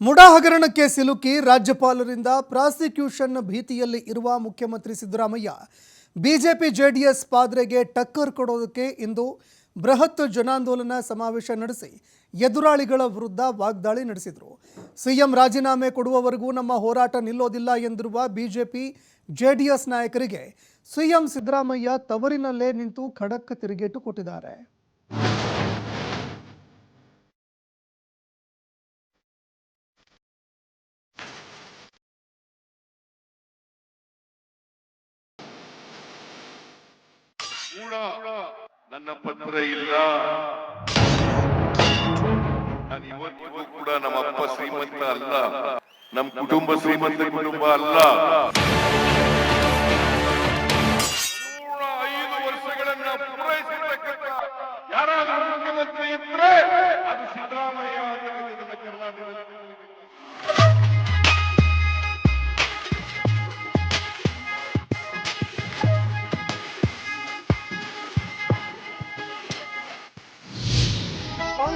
ಮುಡಾ ಹಗರಣಕ್ಕೆ ಸಿಲುಕಿ ರಾಜ್ಯಪಾಲರಿಂದ ಪ್ರಾಸಿಕ್ಯೂಷನ್ ಭೀತಿಯಲ್ಲಿ ಇರುವ ಮುಖ್ಯಮಂತ್ರಿ ಸಿದ್ದರಾಮಯ್ಯ, ಬಿಜೆಪಿ ಜೆಡಿಎಸ್ ಪಾದ್ರೆಗೆ ಟಕ್ಕರ್ ಕೊಡೋದಕ್ಕೆ ಇಂದು ಬೃಹತ್ ಜನಾಂದೋಲನ ಸಮಾವೇಶ ನಡೆಸಿ ಎದುರಾಳಿಗಳ ವಿರುದ್ಧ ವಾಗ್ದಾಳಿ ನಡೆಸಿದರು. ಸಿಎಂ ರಾಜೀನಾಮೆ ಕೊಡುವವರೆಗೂ ನಮ್ಮ ಹೋರಾಟ ನಿಲ್ಲೋದಿಲ್ಲ ಎಂದಿರುವ ಬಿಜೆಪಿ ಜೆಡಿಎಸ್ ನಾಯಕರಿಗೆ ಸಿಎಂ ಸಿದ್ದರಾಮಯ್ಯ ತವರಿನಲ್ಲೇ ನಿಂತು ಖಡಕ್ ತಿರುಗೇಟು ಕೊಟ್ಟಿದ್ದಾರೆ. ಕೂಡ ನನ್ನ ಪತ್ರ ಇಲ್ಲ. ನಾನು ಇವತ್ತಿಗೂ ಕೂಡ ನಮ್ಮ ಅಪ್ಪ ಶ್ರೀಮಂತ ಅಲ್ಲ. ನಮ್ಮ ಕುಟುಂಬ ಶ್ರೀಮಂತ ಕುಟುಂಬ ಅಲ್ಲ.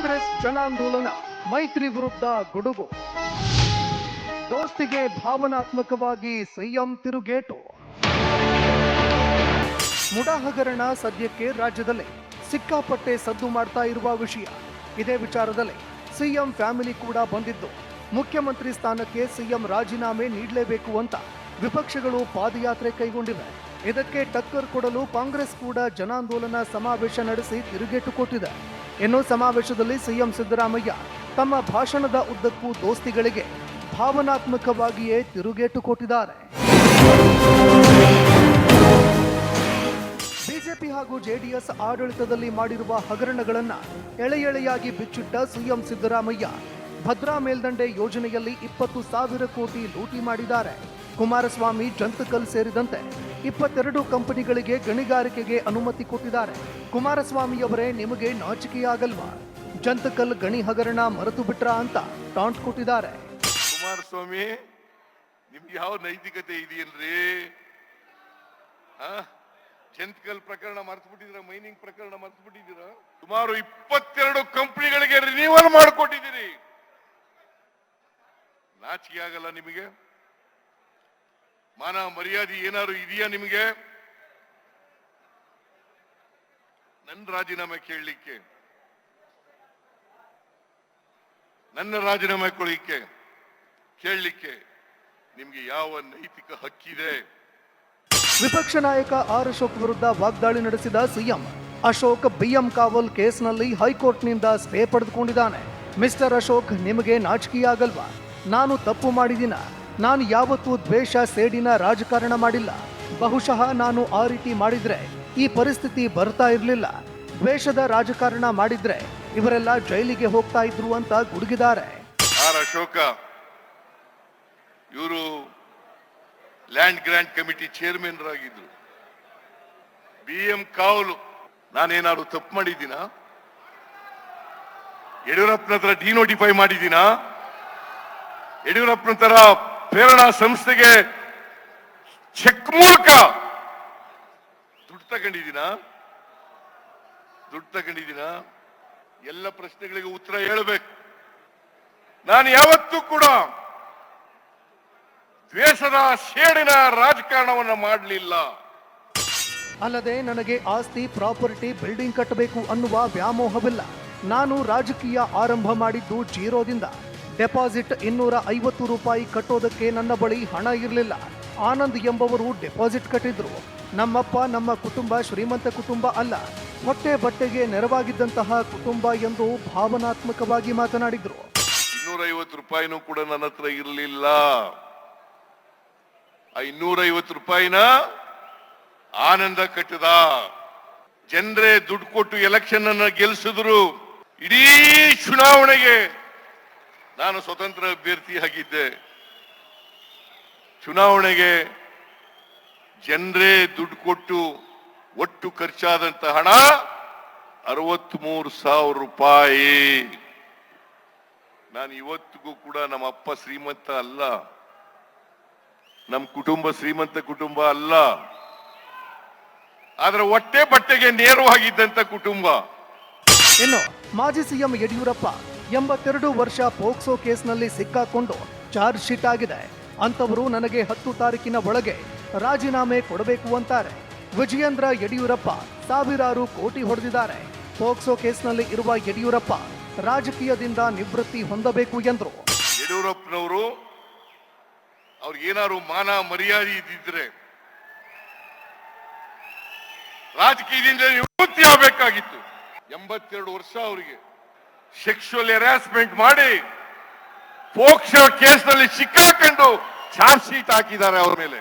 ಕಾಂಗ್ರೆಸ್ ಜನಾಂದೋಲನ, ಮೈತ್ರಿ ವಿರುದ್ಧ ಗುಡುಗು. ದೋಸ್ತಿಗೆ ಭಾವನಾತ್ಮಕವಾಗಿ ಸಿಎಂ ತಿರುಗೇಟು. ಮುಡಾ ಹಗರಣ ಸದ್ಯಕ್ಕೆ ರಾಜ್ಯದಲ್ಲಿ, ಸಿಕ್ಕಾಪಟ್ಟೆ ಸದ್ದು ಮಾಡ್ತಾ ಇರುವ ವಿಷಯ. ಇದೇ ವಿಚಾರದಲ್ಲಿ, ಸಿಎಂ ಫ್ಯಾಮಿಲಿ ಕೂಡ ಬಂದಿದ್ದು. ಮುಖ್ಯಮಂತ್ರಿ ಸ್ಥಾನಕ್ಕೆ ಸಿಎಂ ರಾಜೀನಾಮೆ ನೀಡಲೇಬೇಕು ಅಂತ ವಿಪಕ್ಷಗಳು ಪಾದಯಾತ್ರೆ ಕೈಗೊಂಡಿವೆ. ಇದಕ್ಕೆ ಟಕ್ಕರ್ ಕೊಡಲು ಕಾಂಗ್ರೆಸ್ ಕೂಡ ಜನಾಂದೋಲನ ಸಮಾವೇಶ ನಡೆಸಿ ತಿರುಗೇಟು ಕೊಟ್ಟಿದೆ. ಇನ್ನು ಸಮಾವೇಶದಲ್ಲಿ ಸಿಎಂ ಸಿದ್ದರಾಮಯ್ಯ ತಮ್ಮ ಭಾಷಣದ ಉದ್ದಕ್ಕೂ ದೋಸ್ತಿಗಳಿಗೆ ಭಾವನಾತ್ಮಕವಾಗಿಯೇ ತಿರುಗೇಟು ಕೊಟ್ಟಿದ್ದಾರೆ. ಬಿಜೆಪಿ ಹಾಗೂ ಜೆಡಿಎಸ್ ಆಡಳಿತದಲ್ಲಿ ಮಾಡಿರುವ ಹಗರಣಗಳನ್ನು ಎಳೆ ಎಳೆಯಾಗಿ ಬಿಚ್ಚಿಟ್ಟ ಸಿಎಂ ಸಿದ್ದರಾಮಯ್ಯ ಭದ್ರಾ ಮೇಲ್ದಂಡೆ ಯೋಜನೆಯಲ್ಲಿ ಇಪ್ಪತ್ತು ಸಾವಿರ ಕೋಟಿ ಲೂಟಿ ಮಾಡಿದ್ದಾರೆ. ಕುಮಾರಸ್ವಾಮಿ ಜಂತಕಲ್ ಸೇರಿದಂತೆ ಇಪ್ಪತ್ತೆರಡು ಕಂಪನಿಗಳಿಗೆ ಗಣಿಗಾರಿಕೆಗೆ ಅನುಮತಿ ಕೊಟ್ಟಿದ್ದಾರೆ. ಕುಮಾರಸ್ವಾಮಿಯವರೇ ನಿಮಗೆ ನಾಚಿಕೆಯಾಗಲ್ವಾ? ಜಂತಕಲ್ ಗಣಿ ಹಗರಣ ಮರೆತು ಬಿಟ್ರಾ ಅಂತ ಟಾಂಟ್ ಕೊಟ್ಟಿದ್ದಾರೆ. ಕುಮಾರಸ್ವಾಮಿ, ನಿಮ್ಗೆ ಯಾವ ನೈತಿಕತೆ ಇದೆಯಲ್ರಿ? ಜಂತಕಲ್ ಪ್ರಕರಣ ಮರೆತು ಬಿಟ್ಟಿದ್ರ ಮೈನಿಂಗ್ ಪ್ರಕರಣ ಮರೆತು ಬಿಟ್ಟಿದ್ದೀರಾ ಸುಮಾರು ಇಪ್ಪತ್ತೆರಡು ಕಂಪನಿಗಳಿಗೆ ರಿನ್ಯೂವಲ್ ಮಾಡಿಕೊಟ್ಟಿದ್ದೀರಿ. ನಾಚಿಕೆ ಆಗಲ್ಲ ನಿಮಗೆ? ಮಾನ ಮರ್ಯಾದೆ ಏನಾದ್ರು ಇದೆಯಾ ನಿಮಗೆ? ನನ್ನ ರಾಜೀನಾಮೆ ಕೇಳಲಿಕ್ಕೆ. ನನ್ನ ರಾಜೀನಾಮೆ ಕೊಡಲಿಕ್ಕೆ ಕೇಳಲಿಕ್ಕೆ ನಿಮ್ಗೆ ಯಾವ ನೈತಿಕ ಹಕ್ಕಿದೆ? ವಿಪಕ್ಷ ನಾಯಕ ಆರ್ ಅಶೋಕ್ ವಿರುದ್ಧ ವಾಗ್ದಾಳಿ ನಡೆಸಿದ ಸಿಎಂ. ಅಶೋಕ್ ಬಿಎಂ ಕಾವಲ್ ಕೇಸ್ನಲ್ಲಿ ಹೈಕೋರ್ಟ್ನಿಂದ ಸ್ಟೇ ಪಡೆದುಕೊಂಡಿದ್ದಾನೆ. ಮಿಸ್ಟರ್ ಅಶೋಕ್ ನಿಮಗೆ ನಾಚಿಕೆಯಾಗಲ್ವಾ? ನಾನು ತಪ್ಪು ಮಾಡಿದಿನ ನಾನು ಯಾವತ್ತೂ ದ್ವೇಷ, ಸೇಡಿನ ರಾಜಕಾರಣ ಮಾಡಿಲ್ಲ. ಬಹುಶಃ ನಾನು ಆ ರೀತಿ ಮಾಡಿದ್ರೆ ಈ ಪರಿಸ್ಥಿತಿ ಬರ್ತಾ ಇರಲಿಲ್ಲ. ದ್ವೇಷದ ರಾಜಕಾರಣ ಮಾಡಿದ್ರೆ ಇವರೆಲ್ಲ ಜೈಲಿಗೆ ಹೋಗ್ತಾ ಇದ್ರು ಅಂತ ಗುಡುಗಿದ್ದಾರೆ. ಅಶೋಕ, ಇವರು ಲ್ಯಾಂಡ್ ಗ್ರಾಂಟ್ ಕಮಿಟಿ ಚೇರ್ಮನ್ ಆಗಿದ್ರು ಬಿ ಎಂ ಕಾವಲು, ನಾನೇನಾದ್ರು ತಪ್ಪು ಮಾಡಿದ್ದೀನ? ಯಡಿಯೂರಪ್ಪನ ಹತ್ರ ಡಿನೋಟಿಫೈ ಮಾಡಿದ್ದೀನ? ಯಡಿಯೂರಪ್ಪನ ತರ ಪ್ರೇರಣಾ ಸಂಸ್ಥೆಗೆ ಚೆಕ್ ಮೂಲಕ ದುಡ್ಡು ತಗೊಂಡಿದ್ದೀನ? ದುಡ್ಡು ತಗೊಂಡಿದ್ದೀನ? ಎಲ್ಲ ಪ್ರಶ್ನೆಗಳಿಗೆ ಉತ್ತರ ಹೇಳಬೇಕು. ನಾನು ಯಾವತ್ತೂ ಕೂಡ ದ್ವೇಷದ ಶೇಡಿನ ರಾಜಕಾರಣವನ್ನು ಮಾಡಲಿಲ್ಲ. ಅಲ್ಲದೆ ನನಗೆ ಆಸ್ತಿ, ಪ್ರಾಪರ್ಟಿ, ಬಿಲ್ಡಿಂಗ್ ಕಟ್ಟಬೇಕು ಅನ್ನುವ ವ್ಯಾಮೋಹವಿಲ್ಲ. ನಾನು ರಾಜಕೀಯ ಆರಂಭ ಮಾಡಿದ್ದು ಜೀರೋದಿಂದ. ಡೆಪಾಸಿಟ್ ಇನ್ನೂರ ಐವತ್ತು ರೂಪಾಯಿ ಕಟ್ಟೋದಕ್ಕೆ ನನ್ನ ಬಳಿ ಹಣ ಇರಲಿಲ್ಲ. ಆನಂದ್ ಎಂಬವರು ಡೆಪಾಸಿಟ್ ಕಟ್ಟಿದ್ರು. ನಮ್ಮಪ್ಪ ನಮ್ಮ ಕುಟುಂಬ ಶ್ರೀಮಂತ ಕುಟುಂಬ ಅಲ್ಲ. ಹೊಟ್ಟೆ ಬಟ್ಟೆಗೆ ನೆರವಾಗಿದ್ದಂತಹ ಕುಟುಂಬ ಎಂದು ಭಾವನಾತ್ಮಕವಾಗಿ ಮಾತನಾಡಿದ್ರು. ಇನ್ನೂರೈವತ್ತು ರೂಪಾಯಿನೂ ಕೂಡ ನನ್ನ ಹತ್ರ ಇರಲಿಲ್ಲ. ಆ ಇನ್ನೂರೈವತ್ತು ರೂಪಾಯಿನ ಆನಂದ ಕಟ್ಟದ. ಜನರೇ ದುಡ್ಡು ಕೊಟ್ಟು ಎಲೆಕ್ಷನ್ ಅನ್ನ ಗೆಲ್ಲಿಸಿದ್ರು ಇಡೀ ಚುನಾವಣೆಗೆ ನಾನು ಸ್ವತಂತ್ರ ಅಭ್ಯರ್ಥಿ ಆಗಿದ್ದೆ. ಚುನಾವಣೆಗೆ ಜನರೇ ದುಡ್ಡು ಕೊಟ್ಟು ಒಟ್ಟು ಖರ್ಚಾದಂತ ಹಣ ಅರವತ್ಮೂರು ಸಾವಿರ ರೂಪಾಯಿ. ನಾನು ಇವತ್ತಿಗೂ ಕೂಡ ನಮ್ಮ ಅಪ್ಪ ಶ್ರೀಮಂತ ಅಲ್ಲ. ನಮ್ಮ ಕುಟುಂಬ ಶ್ರೀಮಂತ ಕುಟುಂಬ ಅಲ್ಲ. ಆದ್ರೆ ಹೊಟ್ಟೆ ಬಟ್ಟೆಗೆ ನೇರವಾಗಿದ್ದಂತ ಕುಟುಂಬ. ಇನ್ನು ಮಾಜಿ ಸಿಎಂ ಯಡಿಯೂರಪ್ಪ ಎಂಬತ್ತೆರಡು ವರ್ಷ ಪೋಕ್ಸೋ ಕೇಸ್ನಲ್ಲಿ ಸಿಕ್ಕಾಕೊಂಡು ಚಾರ್ಜ್ ಶೀಟ್ ಆಗಿದೆ. ಅಂಥವರು ನನಗೆ ಹತ್ತು ತಾರೀಕಿನ ಒಳಗೆ ರಾಜೀನಾಮೆ ಕೊಡಬೇಕು ಅಂತಾರೆ. ವಿಜಯೇಂದ್ರ ಯಡಿಯೂರಪ್ಪ ಸಾವಿರಾರು ಕೋಟಿ ಹೊಡೆದಿದ್ದಾರೆ. ಪೋಕ್ಸೋ ಕೇಸ್ನಲ್ಲಿ ಇರುವ ಯಡಿಯೂರಪ್ಪ ರಾಜಕೀಯದಿಂದ ನಿವೃತ್ತಿ ಹೊಂದಬೇಕು ಎಂದರು. ಯಡಿಯೂರಪ್ಪನವರು ಅವ್ರಿಗೇನಾದ್ರು ಮಾನ ಮರ್ಯಾದೆ ಇದ್ದಿದ್ರೆ ರಾಜಕೀಯದಿಂದ ನಿವೃತ್ತಿ ಆಗಬೇಕಾಗಿತ್ತು. ಎಂಬತ್ತೆರಡು ವರ್ಷ ಅವರಿಗೆ. ಸೆಕ್ಷುವಲ್ ಹೆರಾಸ್ಮೆಂಟ್ ಮಾಡಿ ಪೋಕ್ಸೋ ಕೇಸ್ನಲ್ಲಿ ಸಿಕ್ಕಾಕೊಂಡು ಚಾರ್ಜ್ ಶೀಟ್ ಹಾಕಿದ್ದಾರೆ ಅವರ ಮೇಲೆ.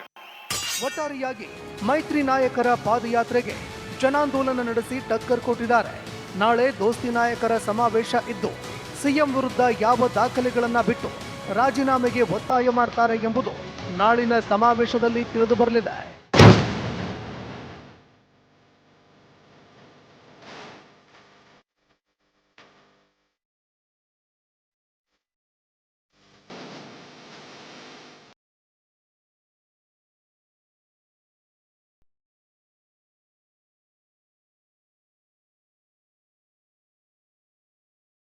ಒಟ್ಟಾರೆಯಾಗಿ ಮೈತ್ರಿ ನಾಯಕರ ಪಾದಯಾತ್ರೆಗೆ ಜನಾಂದೋಲನ ನಡೆಸಿ ಟಕ್ಕರ್ ಕೊಟ್ಟಿದ್ದಾರೆ. ನಾಳೆ ದೋಸ್ತಿ ನಾಯಕರ ಸಮಾವೇಶ ಇದ್ದು, ಸಿಎಂ ವಿರುದ್ಧ ಯಾವ ದಾಖಲೆಗಳನ್ನ ಬಿಟ್ಟು ರಾಜೀನಾಮೆಗೆ ಒತ್ತಾಯ ಮಾಡ್ತಾರೆ ಎಂಬುದು ನಾಳಿನ ಸಮಾವೇಶದಲ್ಲಿ ತಿಳಿದು ಬರಲಿದೆ.